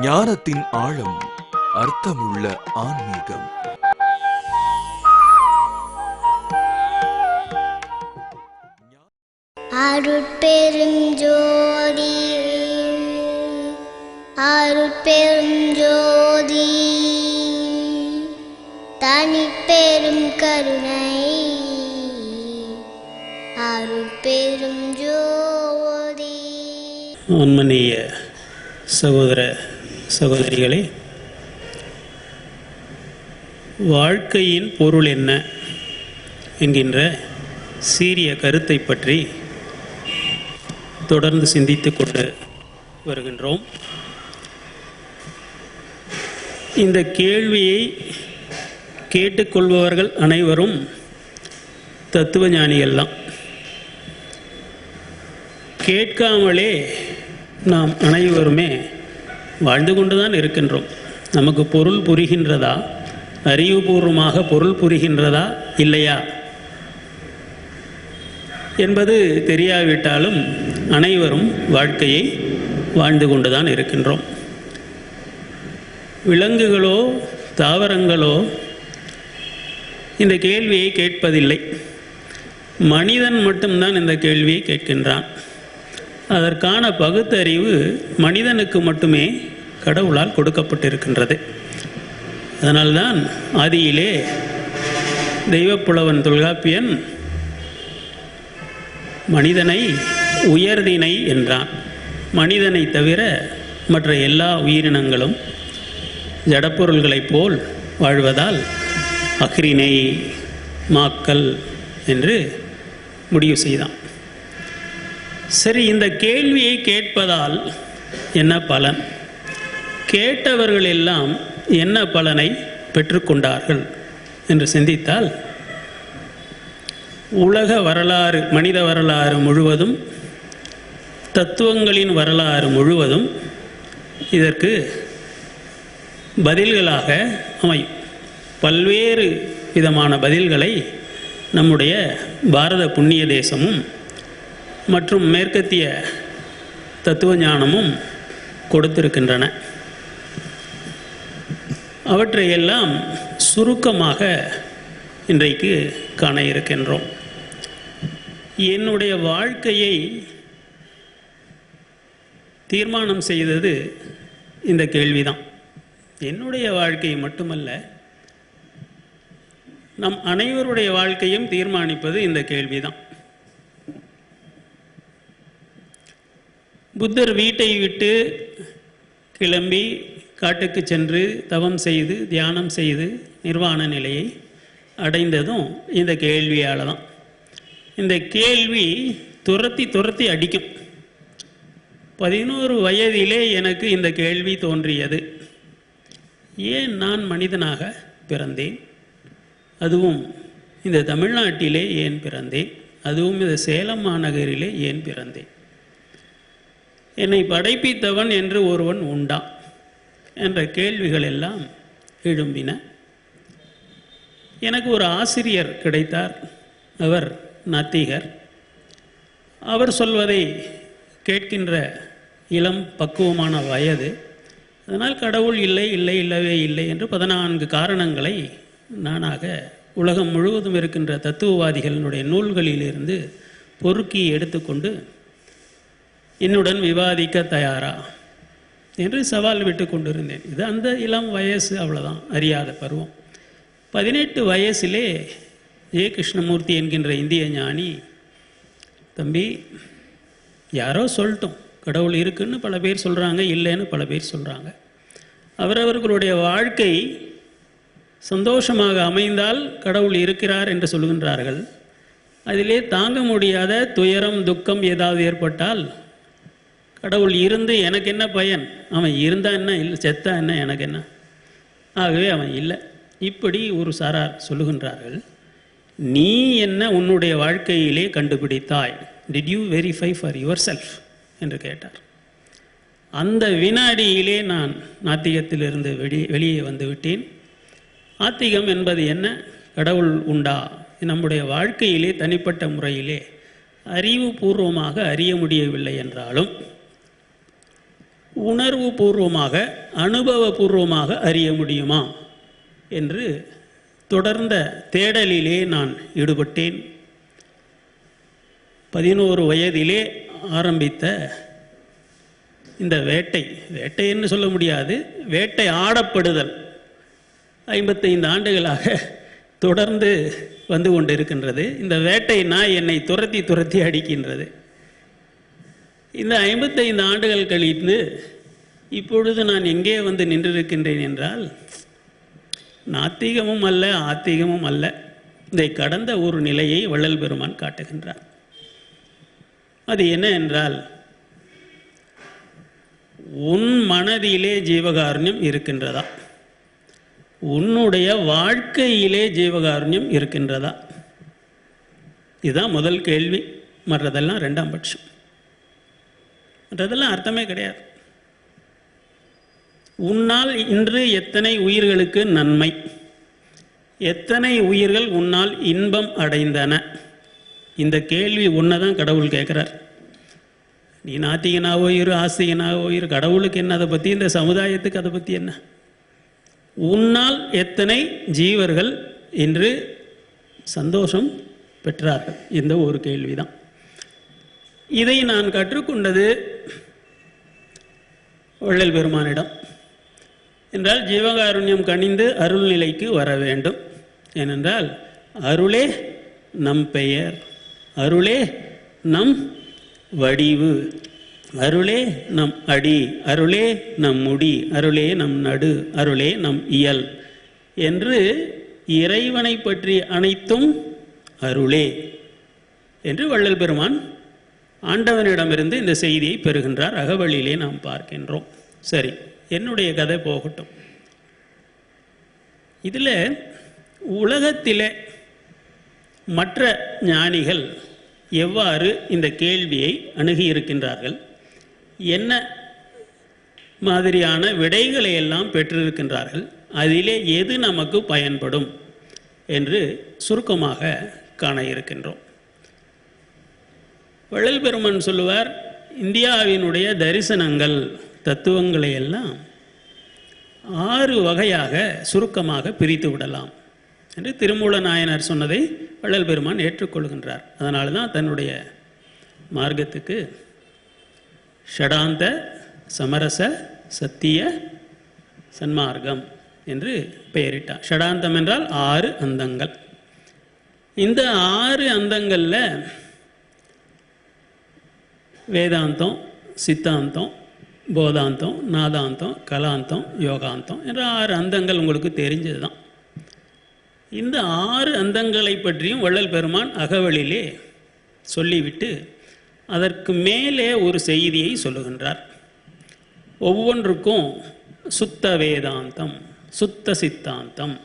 ஞானத்தின் ஆழம் அர்த்தமுள்ள ஆன்மீகம். அருட்பெருஞ்சோதி அருட்பெருஞ்சோதி தனிப்பெரும் கருணை அருட்பெரும் ஜோதி உண்மனீய சகோதர சகோதரிகளே வாழ்க்கையின் பொருள் என்ன என்கின்ற சீரிய கருத்தை பற்றி தொடர்ந்து சிந்தித்து கொண்டு வருகின்றோம். இந்த கேள்வியை கேட்டுக்கொள்பவர்கள் அனைவரும் தத்துவ ஞானிகள்தான் கேட்காமலே நாம் அனைவருமே வாழ்ந்து கொண்டுதான் இருக்கின்றோம். நமக்கு பொருள் புரிகின்றதா? அறிவுபூர்வமாக பொருள் புரிகின்றதா? இல்லையா? என்பது தெரியாவிட்டாலும் அனைவரும் வாழ்க்கையை வாழ்ந்து கொண்டுதான் இருக்கின்றோம். விலங்குகளோ தாவரங்களோ இந்த கேள்வியை கேட்பதில்லை. மனிதன் மட்டும்தான் இந்த கேள்வியை கேட்கின்றான். அதற்கான பகுத்தறிவு மனிதனுக்கு மட்டுமே கடவுளால் கொடுக்கப்பட்டிருக்கின்றது. அதனால்தான் ஆதியிலே தெய்வப்புலவன் தொல்காப்பியன் மனிதனை உயர்தினை என்றான். மனிதனை தவிர மற்ற எல்லா உயிரினங்களும் ஜடப்பொருள்களைப் போல் வாழ்வதால் அக்ரிணை மாக்கல் என்று முடிவு செய்தான். சரி இந்த கேள்வியை கேட்பதால் என்ன பலன்? கேட்டவர்கள் எல்லாம் என்ன பலனை பெற்றுக்கொண்டார்கள் என்று சிந்தித்தால் உலக வரலாறு மனித வரலாறு முழுவதும் தத்துவங்களின் வரலாறு முழுவதும் இதற்கு பதில்களாக அமையும். பல்வேறு விதமான பதில்களை நம்முடைய பாரத புண்ணிய தேசமும் மற்றும் மேற்கத்திய தத்துவ ஞானமும் கொடுத்திருக்கின்றன. அவற்றையெல்லாம் சுருக்கமாக இன்றைக்கு காண இருக்கின்றோம். என்னுடைய வாழ்க்கையை தீர்மானம் செய்தது இந்த கேள்விதான். என்னுடைய வாழ்க்கை மட்டுமல்ல நம் அனைவருடைய வாழ்க்கையும் தீர்மானிப்பது இந்த கேள்விதான். புத்தர் வீட்டை விட்டு கிளம்பி காட்டுக்கு சென்று தவம் செய்து தியானம் செய்து நிர்வாண நிலையை அடைந்ததும் இந்த கேள்வியால் தான் இந்த கேள்வி துரத்தி துரத்தி அடிக்கும். பதினோரு வயதிலே எனக்கு இந்த கேள்வி தோன்றியது. ஏன் நான் மனிதனாக பிறந்தேன்? அதுவும் இந்த தமிழ்நாட்டிலே ஏன் பிறந்தேன்? அதுவும் இந்த சேலம் மாநகரிலே ஏன் பிறந்தேன்? என்னை படைப்பித்தவன் என்று ஒருவன் உண்டா? என்ற கேள்விகள் எல்லாம் எழும்பின. எனக்கு ஒரு ஆசிரியர் கிடைத்தார். அவர் நாத்திகர். அவர் சொல்வதை கேட்கின்ற இளம் பக்குவமான வயது. அதனால் கடவுள் இல்லை இல்லை இல்லவே இல்லை என்று பதினான்கு காரணங்களை நானாக உலகம் முழுவதும் இருக்கின்ற தத்துவவாதிகளினுடைய நூல்களிலிருந்து பொறுக்கி எடுத்துக்கொண்டு என்னுடன் விவாதிக்க தயாரா? என்று சவால் விட்டு கொண்டிருந்தேன். இது அந்த இளம் வயசு அவ்வளோதான் அறியாத பருவம். பதினெட்டு வயசிலே ஜெய கிருஷ்ணமூர்த்தி என்கின்ற இந்திய ஞானி தம்பி யாரோ சொல்லட்டும் கடவுள் இருக்குன்னு பல பேர் சொல்கிறாங்க இல்லைன்னு பல பேர் சொல்கிறாங்க அவரவர்களுடைய வாழ்க்கை சந்தோஷமாக அமைந்தால் கடவுள் இருக்கிறார் என்று சொல்கின்றார்கள். அதிலே தாங்க முடியாத துயரம் துக்கம் ஏதாவது ஏற்பட்டால் கடவுள் இருந்து எனக்கு என்ன பயன்? அவன் இருந்தா என்ன? இல்லை செத்தா என்ன? எனக்கு என்ன? ஆகவே அவன் இல்லை. இப்படி ஒரு சாரார் சொல்லுகின்றார்கள் நீ என்ன உன்னுடைய வாழ்க்கையிலே கண்டுபிடித்தாய்? Did you verify for yourself என்று கேட்டார். அந்த வினாடியிலே நான் நாத்திகத்திலிருந்து வெளியே வெளியே வந்து விட்டேன். ஆத்திகம் என்பது என்ன? கடவுள் உண்டா? நம்முடைய வாழ்க்கையிலே தனிப்பட்ட முறையிலே அறிவுபூர்வமாக அறிய முடியவில்லை என்றாலும் உணர்வு பூர்வமாக அனுபவபூர்வமாக அறிய முடியுமா? என்று தொடர்ந்த தேடலிலே நான் ஈடுபட்டேன். பதினோரு வயதிலே ஆரம்பித்த இந்த வேட்டை வேட்டைன்னு சொல்ல முடியாது வேட்டை ஆடப்படுதல் ஐம்பத்தைந்து ஆண்டுகளாக தொடர்ந்து வந்து கொண்டிருக்கின்றது. இந்த வேட்டை நாய் என்னை துரத்தி துரத்தி அடிக்கின்றது. இந்த ஐம்பத்தைந்து ஆண்டுகள் கழித்து இப்பொழுது நான் எங்கே வந்து நின்றிருக்கின்றேன் என்றால் நாத்திகமும் அல்ல ஆத்திகமும் அல்ல. இதை கடந்த ஒரு நிலையை வள்ளல் பெருமான் காட்டுகின்றார். அது என்ன என்றால் உன் மனதிலே ஜீவகாருண்யம் இருக்கின்றதா? உன்னுடைய வாழ்க்கையிலே ஜீவகாருண்யம் இருக்கின்றதா? இதுதான் முதல் கேள்வி. மற்றதெல்லாம் ரெண்டாம் பட்சம். மற்றதெல்லாம் அர்த்தமே கிடையாது. உன்னால் இன்று எத்தனை உயிர்களுக்கு நன்மை? எத்தனை உயிர்கள் உன்னால் இன்பம் அடைந்தன? இந்த கேள்வி ஒன்றை தான் கடவுள் கேட்குறார். நீ நாத்திகனாவோ இரு ஆஸ்திகனாவோ இரு கடவுளுக்கு என்ன? அதை பற்றி இந்த சமுதாயத்துக்கு அதை பற்றி என்ன? உன்னால் எத்தனை ஜீவர்கள் இன்று சந்தோஷம் பெற்றார்கள்? இந்த ஒரு கேள்விதான். இதை நான் கற்றுக்கொண்டது வள்ளல் பெருமானிடம். என்றால் ஜீவகாருண்யம் கனிந்து அருள்நிலைக்கு வர வேண்டும். ஏனென்றால் அருளே நம் பெயர் அருளே நம் வடிவு அருளே நம் அடி அருளே நம் முடி அருளே நம் நடு அருளே நம் இயல் என்று இறைவனை பற்றி அனைத்தும் அருளே என்று வள்ளல் பெருமான் ஆண்டவனிடமிருந்து இந்த செய்தியை பெறுகின்றார். அகவழியிலே நாம் பார்க்கின்றோம். சரி என்னுடைய கதை போகட்டும். இதில் உலகத்திலே மற்ற ஞானிகள் எவ்வாறு இந்த கேள்வியை அணுகியிருக்கின்றார்கள் என்ன மாதிரியான விடைகளை எல்லாம் பெற்றிருக்கின்றார்கள்? அதிலே எது நமக்கு பயன்படும்? என்று சுருக்கமாக காண இருக்கின்றோம். வள்ளல் பெருமன் சொல்லுவார் இந்தியாவினுடைய தரிசனங்கள் தத்துவங்களை எல்லாம் ஆறு வகையாக சுருக்கமாக பிரித்து விடலாம். என்று திருமூல நாயனார் சொன்னதை வள்ளல் பெருமான் ஏற்றுக்கொள்கின்றார். அதனால தான் தன்னுடைய மார்க்கத்துக்கு ஷடாந்த சமரச சத்திய சன்மார்க்கம் என்று பெயரிட்டார். ஷடாந்தம் என்றால் ஆறு அந்தங்கள். இந்த ஆறு அந்தங்களில் வேதாந்தம் சித்தாந்தம் போதாந்தம் நாதாந்தம் கலாந்தம் யோகாந்தம் என்ற ஆறு அந்தங்கள் உங்களுக்கு தெரிஞ்சது தான் இந்த ஆறு அந்தங்களை பற்றியும் வள்ளல் பெருமான் அகவலிலே சொல்லிவிட்டு அதற்கு மேலே ஒரு செய்தியை சொல்லுகின்றார். ஒவ்வொன்றுக்கும் சுத்த வேதாந்தம் சுத்த சித்தாந்தம்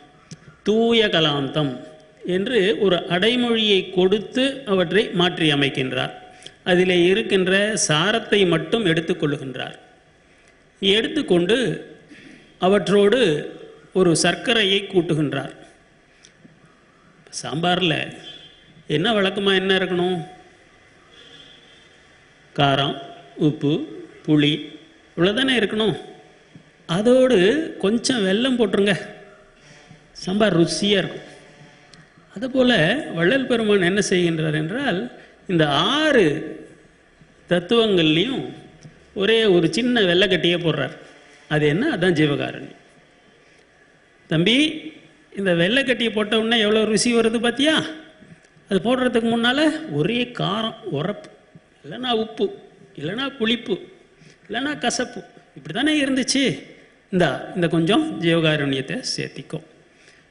தூய கலாந்தம் என்று ஒரு அடைமொழியை கொடுத்து அவற்றை மாற்றி அமைக்கின்றார் அதிலே இருக்கின்ற சாரத்தை மட்டும் எடுத்துக்கொள்ளுகின்றார் எடுத்துக்கொண்டு அவற்றோடு ஒரு சர்க்கரையை கூட்டுகின்றார். சாம்பாரில் என்ன வழக்கமாக என்ன இருக்கணும்? காரம் உப்பு புளி இவ்வளோதானே இருக்கணும். அதோடு கொஞ்சம் வெல்லம் போட்டுருங்க. சாம்பார் ருசியாக இருக்கும். அதுபோல் வள்ளல் பெருமான் என்ன செய்கின்றார் என்றால் இந்த ஆறு தத்துவங்கள்லேயும் ஒரே ஒரு சின்ன வெள்ளைக்கட்டியே போடுறார். அது என்ன? அதுதான் ஜீவகாரணி. தம்பி இந்த வெள்ளைக்கட்டியை போட்ட உடனே எவ்வளோ ருசி வருது பார்த்தியா அது போடுறதுக்கு முன்னால் ஒரே காரம் உரப்பு இல்லைன்னா உப்பு இல்லைன்னா புளிப்பு இல்லைன்னா கசப்பு. இப்படி தானே இருந்துச்சு. இந்த இந்த கொஞ்சம் ஜீவகாருண்யத்தை சேர்த்திக்கோ.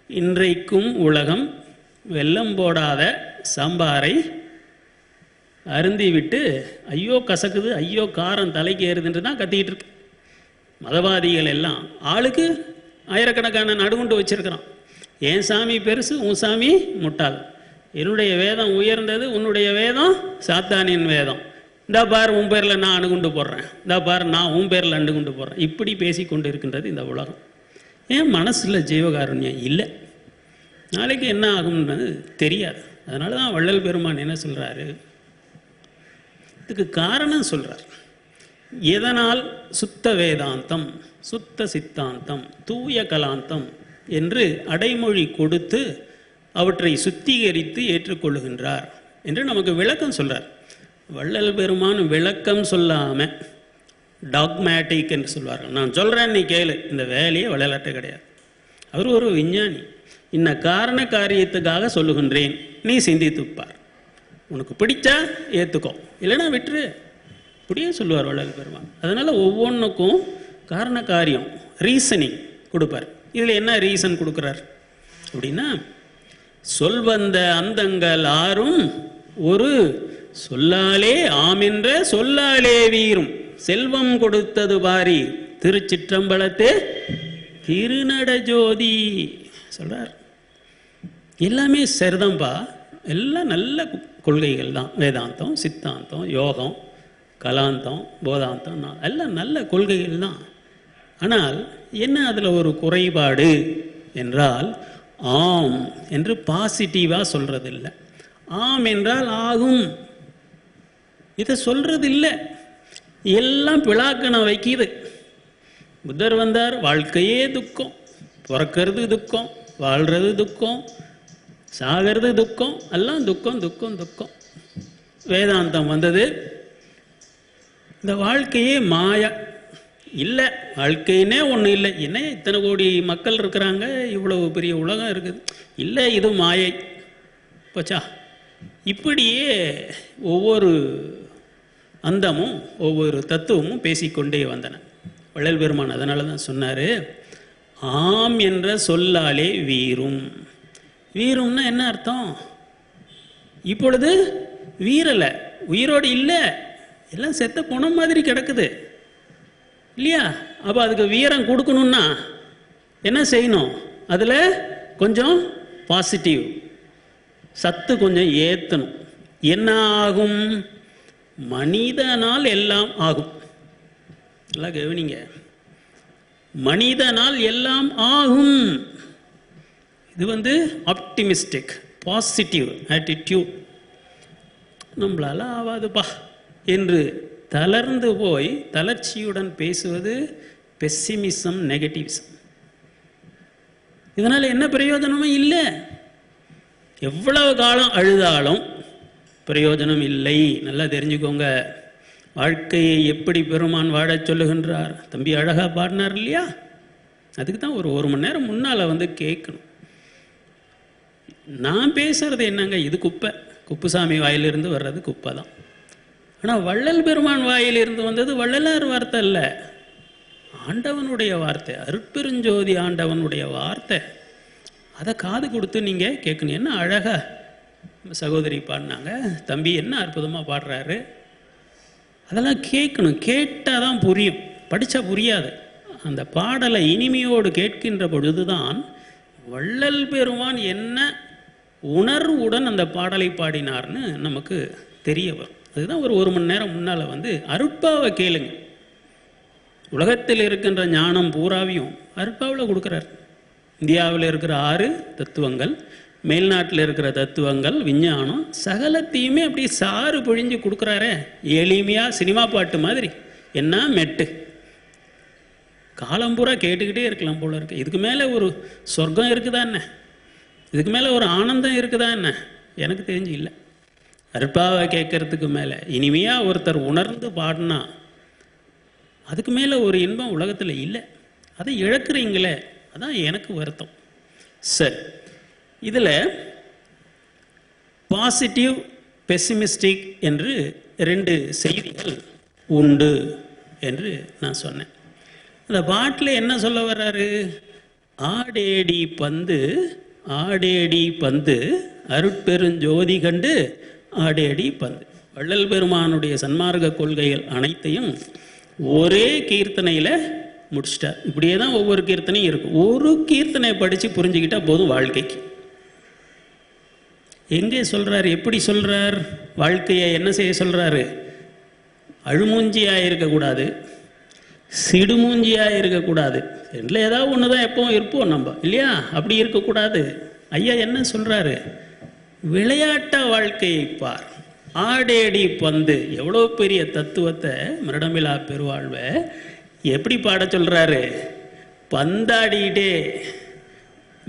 இன்றைக்கும் உலகம் வெல்லம் போடாத சாம்பாரை அருந்தி விட்டு ஐயோ கசக்குது ஐயோ காரம் தலைக்கு ஏறுதுன்ட்டு தான் கத்திக்கிட்டு இருக்கு. மதவாதிகள் எல்லாம் ஆளுக்கு ஆயிரக்கணக்கான நடுகுண்டு வச்சிருக்கிறான். என் சாமி பெருசு? உன் சாமி முட்டாள். என்னுடைய வேதம் உயர்ந்தது உன்னுடைய வேதம் சாத்தானின் வேதம். இந்த பார் உன் பேரில் நான் அணுகுண்டு போடுறேன். இந்த பார் நான் உன் பேரில் அணுகுண்டு போடுறேன். இப்படி பேசி கொண்டு இருக்கின்றது இந்த உலகம். ஏன் மனசில் ஜீவகாருண்யம் இல்லை? நாளைக்கு என்ன ஆகும்ன்றது தெரியாது. அதனால தான் வள்ளல் பெருமான் என்ன சொல்கிறாரு இதுக்கு காரணம் சொல்கிறார் இதனால் சுத்த வேதாந்தம் சுத்த சித்தாந்தம் தூய கலாந்தம் என்று அடைமொழி கொடுத்து அவற்றை சுத்திகரித்து ஏற்றுக்கொள்கின்றார் என்று நமக்கு விளக்கம் சொல்றார். வள்ளல் பெருமான் விளக்கம் சொல்லாம டாக்மேட்டிக் என்று சொல்வார்கள். நான் சொல்கிறேன் நீ கேளு. இந்த வேலையே வள்ளலாட்ட கிடையாது. அவர் ஒரு விஞ்ஞானி. இன்ன காரண காரியத்துக்காக சொல்லுகின்றேன். நீ சிந்தித்துப்பார் உனக்கு பிடிச்சா ஏற்றுக்கோ இல்லைன்னா விட்டுரு. இப்படியே சொல்லுவார் வள்ளல் பெருமான். அதனால் ஒவ்வொன்றுக்கும் காரண காரியம் ரீசனிங் கொடுப்பார். இதில் என்ன ரீசன் கொடுக்குறார்? அப்படின்னா சொல்வந்த அந்தங்கள் ஆறும் ஒரு சொல்லாலே ஆமென்ற சொல்லாலே வீரும் செல்வம் கொடுத்தது பாரி திருநட ஜோதி சொல்றார். எல்லாமே சரிதான்ப்பா எல்லாம் நல்ல கொள்கைகள் தான் வேதாந்தம் சித்தாந்தம் யோகம் கலாந்தம் போதாந்தம் எல்லாம் நல்ல கொள்கைகள் தான். ஆனால் என்ன அதில் ஒரு குறைபாடு என்றால் ஆம் என்று பாசிட்டிவாக சொல்கிறதில்லை ஆம் என்றால் ஆகும். இதை சொல்கிறதில்லை எல்லாம் பிளாக்கணம் வைக்கிது. புத்தர் வந்தார் வாழ்க்கையே துக்கம். பிறக்கிறது துக்கம் வாழ்கிறது துக்கம். சாகிறது துக்கம் எல்லாம் துக்கம் துக்கம் துக்கம். வேதாந்தம் வந்தது. இந்த வாழ்க்கையே மாயா. இல்லை வாழ்க்கைன்னே ஒன்று இல்லை. என்ன இத்தனை கோடி மக்கள் இருக்கிறாங்க? இவ்வளவு பெரிய உலகம் இருக்குது. இல்லை இது மாயை. போச்சா? இப்படியே ஒவ்வொரு அந்தமும் ஒவ்வொரு தத்துவமும் பேசிக்கொண்டே வந்தன. வள்ளல் பெருமான் அதனால தான் சொன்னார் ஆம் என்ற சொல்லாலே வீரும் வீரம்னா என்ன அர்த்தம்? இப்பொழுது வீரலை உயிரோடு இல்லை எல்லாம் செத்த போன மாதிரி கிடக்குது. இல்லையா? அப்போ அதுக்கு வீரம் கொடுக்கணும்னா என்ன செய்யணும்? அதில் கொஞ்சம் பாசிட்டிவ் சத்து கொஞ்சம் ஏற்றணும் என்ன ஆகும் மனிதனால் எல்லாம் ஆகும். நல்லா கவனிங்க. மனிதனால் எல்லாம் ஆகும். இது வந்து ஆப்டிமிஸ்டிக் பாசிட்டிவ் ஆட்டிடியூட் நம்மளால ஆவாதுப்பா. என்று தளர்ந்து போய் தளர்ச்சியுடன் பேசுவது பெஸ்ஸிமிசம் நெகட்டிவிசம் இதனால் என்ன பிரயோஜனமும் இல்லை. எவ்வளவு காலம் அழுதாலும் பிரயோஜனம் இல்லை. நல்லா தெரிஞ்சுக்கோங்க. வாழ்க்கையை எப்படி பெருமான் வாழச் சொல்லுகின்றார்? தம்பி அழகாக பாடினார் இல்லையா? அதுக்கு தான் ஒரு ஒரு மணி நேரம் முன்னால் வந்து கேட்கணும். நான் பேசுறது என்னங்க? இது குப்பை. குப்புசாமி வாயிலிருந்து வர்றது குப்பை தான். ஆனால் வள்ளல் பெருமான் வாயிலிருந்து வந்தது வள்ளலார் வார்த்தை அல்ல. ஆண்டவனுடைய வார்த்தை அருட்பெருஞ்சோதி ஆண்டவனுடைய வார்த்தை. அதை காது கொடுத்து நீங்கள் கேட்கணும். என்ன அழகா சகோதரி பாடினாங்க. தம்பி என்ன அற்புதமாக பாடுறாரு. அதெல்லாம் கேட்கணும். கேட்டால் தான் புரியும். படித்தா புரியாது. அந்த பாடலை இனிமையோடு கேட்கின்ற பொழுதுதான் வள்ளல் பெருமான் என்ன உணர்வுடன் அந்த பாடலை பாடினார்னு நமக்கு தெரிய வரும். அதுதான் ஒரு ஒரு மணி நேரம் முன்னால் வந்து அருட்பாவை கேளுங்க. உலகத்தில் இருக்கின்ற ஞானம் பூராவையும் அருட்பாவில் கொடுக்குறார். இந்தியாவில் இருக்கிற ஆறு தத்துவங்கள் மேல்நாட்டில் இருக்கிற தத்துவங்கள் விஞ்ஞானம் சகலத்தையுமே அப்படி சாறு பொழிஞ்சு கொடுக்குறாரே. எளிமையாக சினிமா பாட்டு மாதிரி. என்ன மெட்டு. காலம்பூரா கேட்டுக்கிட்டே இருக்கலாம் போல இருக்கு. இதுக்கு மேலே ஒரு சொர்க்கம் இருக்குதா என்ன இதுக்கு மேலே ஒரு ஆனந்தம் இருக்குதா என்ன? எனக்கு தெரிஞ்சு இல்லை. அற்பாவை கேட்கறதுக்கு மேலே இனிமையாக ஒருத்தர் உணர்ந்து பாடினா அதுக்கு மேலே ஒரு இன்பம் உலகத்தில் இல்லை. அதை இழக்கிறீங்களே அதான் எனக்கு வருத்தம். சரி இதில் பாசிட்டிவ் பெசிமிஸ்டிக் என்று ரெண்டு செய்திகள் உண்டு என்று நான் சொன்னேன். அந்த பாட்டில் என்ன சொல்ல வர்றாரு? ஆடேடி பந்து ஆடேடி பந்து அருட்பெருஞ்சோதி கண்டு ஆடேடி பந்து. வள்ளல் பெருமானுடைய சன்மார்க்க கொள்கைகள் அனைத்தையும் ஒரே கீர்த்தனையில் முடிச்சிட்டார். இப்படியே தான் ஒவ்வொரு கீர்த்தனையும் இருக்கும். ஒரு கீர்த்தனை படித்து புரிஞ்சுக்கிட்டா போதும் வாழ்க்கைக்கு. எங்கே சொல்கிறார் எப்படி சொல்கிறார் வாழ்க்கையை என்ன செய்ய சொல்கிறாரு அழுமூஞ்சியாக இருக்கக்கூடாது. சிடுமூஞ்சியாக இருக்கக்கூடாது. ரெண்டில் ஏதாவது ஒன்று தான் எப்பவும் இருப்போம் நம்ம. இல்லையா? அப்படி இருக்கக்கூடாது. ஐயா என்ன சொல்கிறாரு விளையாட்ட வாழ்க்கையை பார். ஆடேடி பந்து. எவ்வளோ பெரிய தத்துவத்தை மிருடமிலா பெருவாழ்வை எப்படி பாட சொல்கிறாரு பந்தாடிட்டே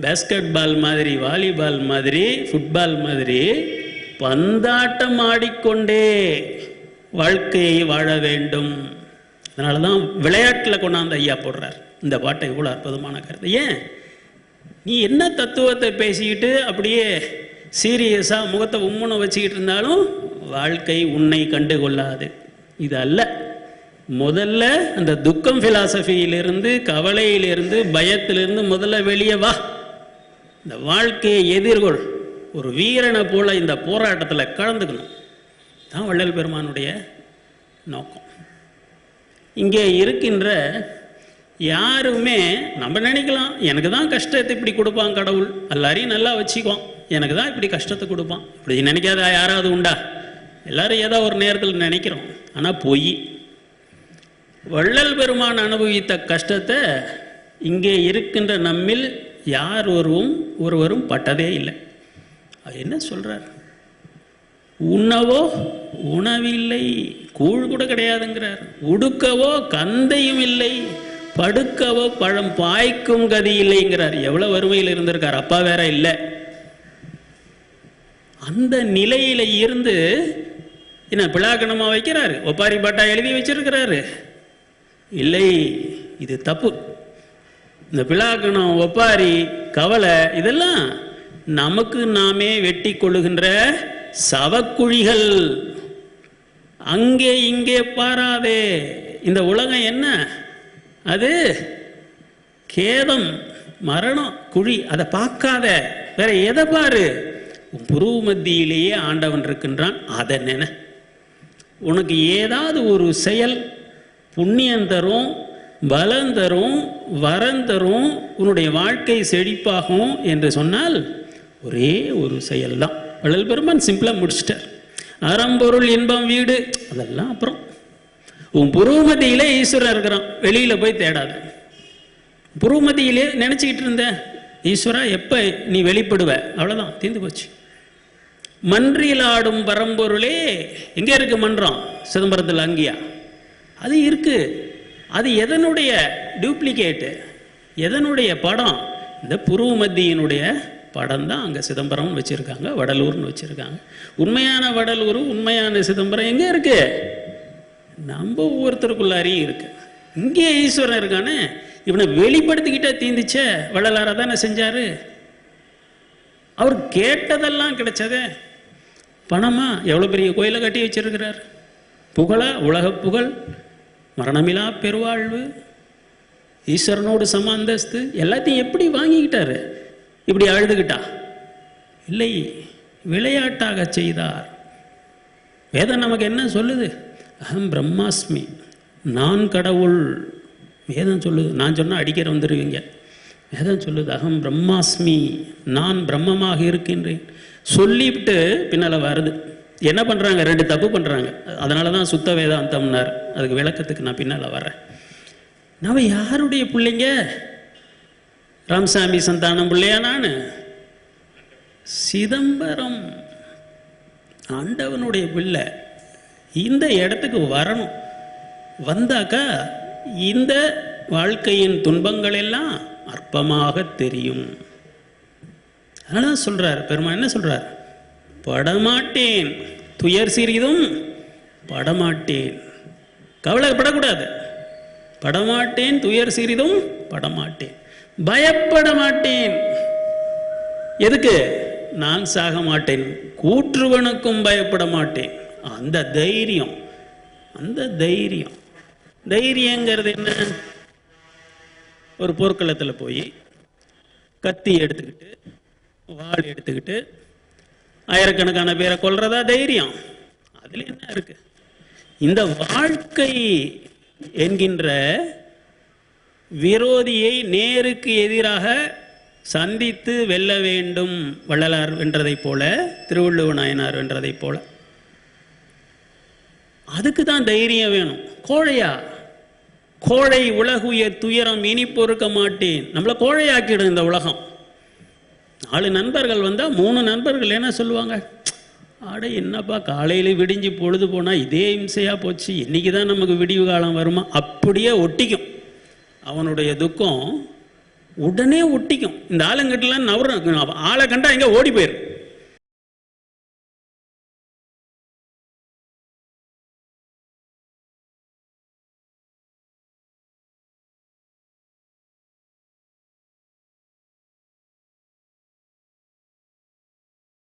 பேஸ்கெட் பால் மாதிரி வாலிபால் மாதிரி ஃபுட்பால் மாதிரி பந்தாட்டம் ஆடிக்கொண்டே வாழ்க்கையை வாழ வேண்டும். அதனால தான் விளையாட்டில் கொண்டாந்து ஐயா போடுறார். இந்த பாட்டை இவ்வளோ அற்புதமான கருத்து. ஏன்? நீ என்ன தத்துவத்தை பேசிக்கிட்டு அப்படியே சீரியஸாக முகத்தை உம்முனை வச்சுக்கிட்டு இருந்தாலும் வாழ்க்கை உன்னை கண்டு கொள்ளாது. இது அல்ல. முதல்ல அந்த துக்கம் ஃபிலாசபியிலிருந்து கவலையிலிருந்து பயத்திலிருந்து முதல்ல வெளியே வா. இந்த வாழ்க்கையை எதிர்கொள். ஒரு வீரனை போல இந்த போராட்டத்தில் கலந்துக்கணும். தான் வள்ளல் பெருமானுடைய நோக்கம். இங்கே இருக்கின்ற யாருமே நம்ம நினைக்கலாம் எனக்கு தான் கஷ்டத்தை இப்படி கொடுப்பான் கடவுள். எல்லாரையும் நல்லா வச்சுக்குவான். எனக்கு தான் இப்படி கஷ்டத்தை கொடுப்பான். இப்படி நினைக்காத யாராவது உண்டா? எல்லாரும் ஏதோ ஒரு நேரத்தில் நினைக்கிறோம். ஆனால் பொய் வள்ளல் பெருமான் அனுபவித்த கஷ்டத்தை இங்கே இருக்கின்ற நம்மில் யார் ஒருவும் ஒருவரும் பட்டதே இல்லை. என்ன சொல்கிறார் உண்ணவோ உணவில்லை கூழ் கூட கிடையாதுங்கிறார். உடுக்கவோ கந்தையும் இல்லை படுக்கவோ பழம் பாய்க்கும் கதி இல்லைங்கிறார். எவ்வளவு வறுமையில் இருந்திருக்கார். அப்பா வேற இல்லை. அந்த நிலையில இருந்து என்ன பிளாக்கணமா வைக்கிறாரு. ஒப்பாரி பாட்டா எழுதி வச்சிருக்கிறாரு. இல்லை இது தப்பு. இந்த பிளாக்கணம் ஒப்பாரி கவலை இதெல்லாம் நமக்கு நாமே வெட்டி கொள்ளுகின்ற சவக்குழிகள். அங்கே இங்கே பாராதே. இந்த உலகம் என்ன? அது கேதம் மரணம் குழி. அதை பார்க்காத. வேற எதை பாரு? உன் புருவ மத்தியிலேயே ஆண்டவன் இருக்கின்றான். அதை நின. உனக்கு ஏதாவது ஒரு செயல் புண்ணியம் தரும் பலம் தரும் வரம் தரும் உன்னுடைய வாழ்க்கை செழிப்பாகும் என்று சொன்னால் ஒரே ஒரு செயல்தான். வள்ளல் பெருமான் சிம்பிளாக முடிச்சிட்டார். அறம்பொருள் இன்பம் வீடு அதெல்லாம் அப்புறம். உன் புருவமதியிலே ஈஸ்வரன் இருக்கிறான். வெளியில் போய் தேடாத. புருவமதியிலே நினச்சிக்கிட்டு இருந்த ஈஸ்வரா எப்போ நீ வெளிப்படுவ? அவ்வளோதான் தீர்ந்து போச்சு. மன்றில் ஆடும் பரம்பொருளே எங்கே இருக்கு மன்றம்? சிதம்பரத்தில் அங்கேயா? அது இருக்கு. அது எதனுடைய டூப்ளிகேட்டு எதனுடைய படம்? இந்த புருவமதியினுடைய மத்தியினுடைய படம் தான் அங்கே சிதம்பரம்னு வச்சுருக்காங்க வடலூர்னு வச்சுருக்காங்க. உண்மையான வடலூர் உண்மையான சிதம்பரம் எங்கே இருக்கு? நம்ம ஒவ்வொருத்தருக்குள்ளாரையும் இருக்கு. இங்கே ஈஸ்வரன் இருக்கானே இவனை வெளிப்படுத்திக்கிட்டே தீந்துச்சே வள்ளலாரா தானே செஞ்சாரு? அவர் கேட்டதெல்லாம் கிடைச்சதே. பணமா? எவ்வளோ பெரிய கோயிலை கட்டி வச்சிருக்கிறார்? புகழா? உலக புகழ்? மரணமிலா பெருவாழ்வு? ஈஸ்வரனோடு சம அந்தஸ்து? எல்லாத்தையும் எப்படி வாங்கிக்கிட்டாரு? இப்படி அழுதுகிட்டா? இல்லை விளையாட்டாக செய்தார். வேதம் நமக்கு என்ன சொல்லுது? அகம் பிரம்மாஸ்மி நான் கடவுள். வேதம் சொல்லுது நான் சொன்னால் அடிக்கிற வந்துடுவீங்க வேதம் சொல்லுது அகம் பிரம்மாஸ்மி நான் பிரம்மமாக இருக்கின்றேன். சொல்லிவிட்டு பின்னால் வருது. என்ன பண்ணுறாங்க ரெண்டு தப்பு பண்ணுறாங்க அதனால தான் சுத்த வேதாந்தம்னார். அதுக்கு விளக்கத்துக்கு நான் பின்னால் வரேன். நம்ம யாருடைய பிள்ளைங்க? ராமசாமி சந்தானம் பிள்ளையா நான்? சிதம்பரம். ஆண்டவனுடைய பிள்ளை. இந்த இடத்துக்கு வரணும். வந்தாக்கா இந்த வாழ்க்கையின் துன்பங்கள் எல்லாம் அற்பமாக தெரியும். அதனால தான் சொல்றார் பெருமான் என்ன சொல்றார்? படமாட்டேன். துயர் சிறிதும் படமாட்டேன். கவலைப்படக்கூடாது. படமாட்டேன் துயர் சிறிதும் படமாட்டேன். பயப்பட மாட்டேன் எதுக்கு? நான் சாக மாட்டேன். கூற்றுவனுக்கும் பயப்பட மாட்டேன் அந்த தைரியம். அந்த தைரியம். தைரியங்கிறது என்ன? ஒரு போர்க்களத்தில் போய் கத்தி எடுத்துக்கிட்டு வாள் எடுத்துக்கிட்டு ஆயிரக்கணக்கான பேரை கொல்றதா தைரியம்? அதில் என்ன இருக்கு? இந்த வாழ்க்கை என்கின்ற விரோதியை நேருக்கு எதிராக சந்தித்து வெல்ல வேண்டும் வள்ளலார் வென்றதைப் போல திருவள்ளுவ நாயனார் வென்றதைப் போல. அதுக்கு தான் தைரியம் வேணும். கோழையா? கோழை உலகுயர் துயரம் இனி பொறுக்க மாட்டேன். நம்மளை கோழையாக்கிடும் இந்த உலகம். நாலு நண்பர்கள் வந்தால் மூணு நண்பர்கள் என்ன சொல்லுவாங்க? ஆட என்னப்பா காலையில் விடிஞ்சு பொழுது போனால் இதே இம்சையாக போச்சு. இன்னைக்கு தான் நமக்கு விடிவு காலம் வருமா? அப்படியே ஒட்டிக்கும். அவனுடைய துக்கம் உடனே ஒட்டிக்கும். இந்த ஆளுங்கிட்டலாம் நவர ஆளை கண்டா எங்கே ஓடி போயிரு